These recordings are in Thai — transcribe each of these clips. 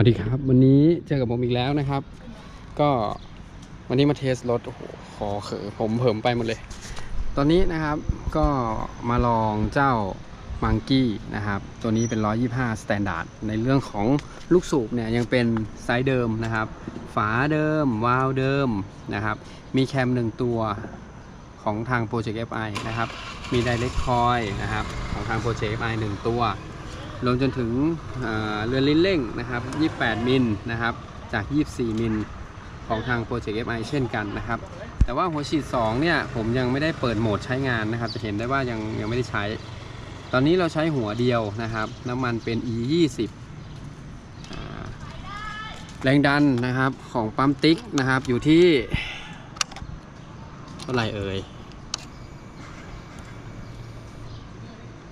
วัสดีครับ วันนี้เจอกับผมอีกแล้วนะครับ ก็วันนี้มาเทสรถโอ้โหคอเขอผมเผิมไปหมดเลย ตอนนี้นะครับก็มาลองเจ้ามังกี้นะครับ ตัวนี้เป็น 125 Standard ในเรื่องของลูกสูบเนี่ยยังเป็นไซส์เดิมนะครับ ฝาเดิม วาล์วเดิมนะครับ มีแคมหนึ่งตัวของทาง Project FI นะครับ มี Direct Coil นะครับของทาง Project FI หนึ่งตัว รวมจนถึงเรือนลิ้นเร่งนะครับ 28 มิลนะครับ จาก 24 มิลของทาง Project FI เช่นกันนะครับ แต่ว่าหัวฉีด 2 เนี่ย ผมยังไม่ได้เปิดโหมดใช้งานนะครับ จะเห็นได้ว่ายังยังไม่ได้ใช้ ตอนนี้เราใช้หัวเดียวนะครับ น้ำมันเป็น E 20แรงดันนะครับของปั๊มติ๊กนะครับ อยู่ที่เท่าไหร่เอ่ย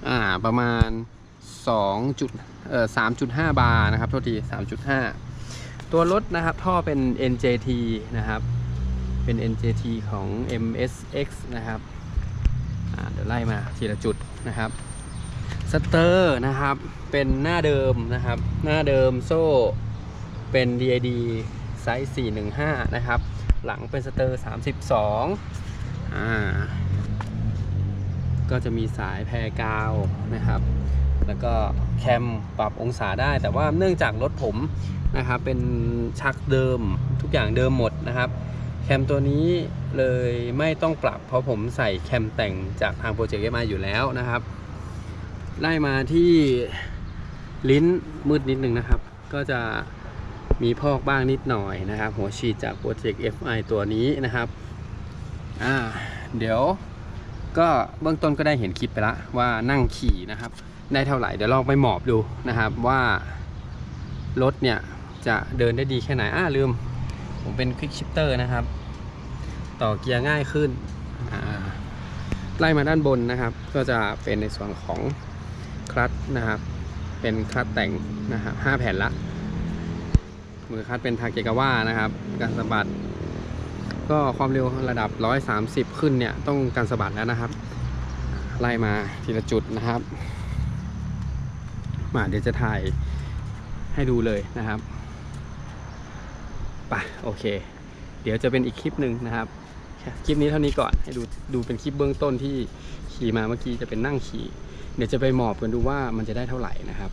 อ่า ประมาณ 2จุดเอ่อ3.5 บาร์นะครับโทษที 3.5 ตัวรถนะครับท่อเป็น NJT นะครับ เป็น NJT ของ MSX นะครับเดี๋ยวไล่มาทีละจุดนะครับสเตอร์นะครับเป็นหน้าเดิมนะครับ หน้าเดิมโซ่เป็น DID ไซส์ 415 นะครับ หลังเป็นสเตอร์ 32อ่าก็จะมีสายแพรกาวนะครับ แล้วก็แคมปรับองศาได้ แต่ว่าเนื่องจากรถผมนะครับเป็นชักเดิมทุกอย่างเดิมหมดนะครับ แคมตัวนี้เลยไม่ต้องปรับ เพราะผมใส่แคมแต่งจากทางโปรเจกต์มาอยู่แล้วนะครับไล่มาที่ลิ้นมืดนิดนึงนะครับ ก็จะมีพอกบ้างนิดหน่อยนะครับ หัวฉีดจากโปรเจกต์ FI ตัวนี้นะครับอ่าเดี๋ยว ก็เบื้องต้นก็ได้เห็นคลิปไปแล้วว่านั่งขี่นะครับ ได้เท่าไหร่เดี๋ยวลองไปหมอบดูนะครับว่ารถเนี่ยจะเดินได้ดีแค่ไหนอ่าลืม ผมเป็นควิกชิปเตอร์นะครับ ต่อเกียร์ง่ายขึ้นไล่มาด้านบนนะครับ ก็จะเป็นในส่วนของคลัตช์นะครับ เป็นคลัตช์แต่งนะครับห้าแผ่นละ มือคลัตช์เป็นทาเกกาว่านะครับการสะบัด ก็ความเร็วระดับ 130 ขึ้นเนี่ยต้องการสะบัดแล้วนะครับ ไล่มาทีละจุดนะครับ มาเดี๋ยวจะถ่ายให้ดูเลยนะครับไปโอเค เดี๋ยวจะเป็นอีกคลิปหนึ่งนะครับคลิปนี้เท่านี้ก่อนให้ดูดูเป็นคลิปเบื้องต้นที่ขี่มาเมื่อกี้จะเป็นนั่งขี่ เดี๋ยวจะไปหมอบกันดูว่ามันจะได้เท่าไหร่นะครับ